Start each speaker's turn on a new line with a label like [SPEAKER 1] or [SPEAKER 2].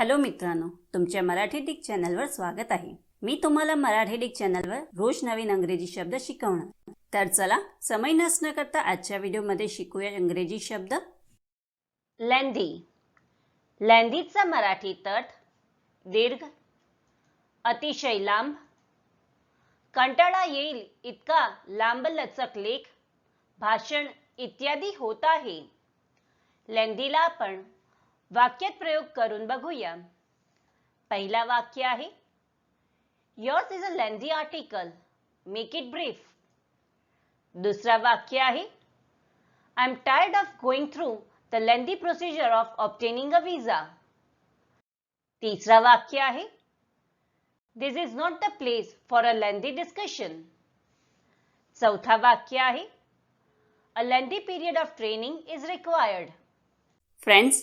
[SPEAKER 1] Hello मित्रांनो तुमच्या Marathi Dick चॅनलवर स्वागत आहे. मी तुम्हाला मराठी डिक चॅनलवर रोज नवीन अंग्रेजी शब्द शिकवणार. तर चला समय नसणं करता आजच्या व्हिडिओमध्ये शिकूया इंग्रजी शब्द. लेंदी. लेंदीचा मराठी तट दीर्घ अतिशय लांब कंटाळा येईल इतका लांब लचक लेख भाषण इत्यादी होत आहे. लेंदीला आपण वाक्यात प्रयोग करून बघूया. पहिला वाक्य आहे yours is a lengthy article make it brief दुसरा वाक्य आहे I am tired of going through the lengthy procedure of obtaining a visa तिसरा वाक्य आहे this is not the place for a lengthy discussion चौथा वाक्य आहे a lengthy period of training is required friends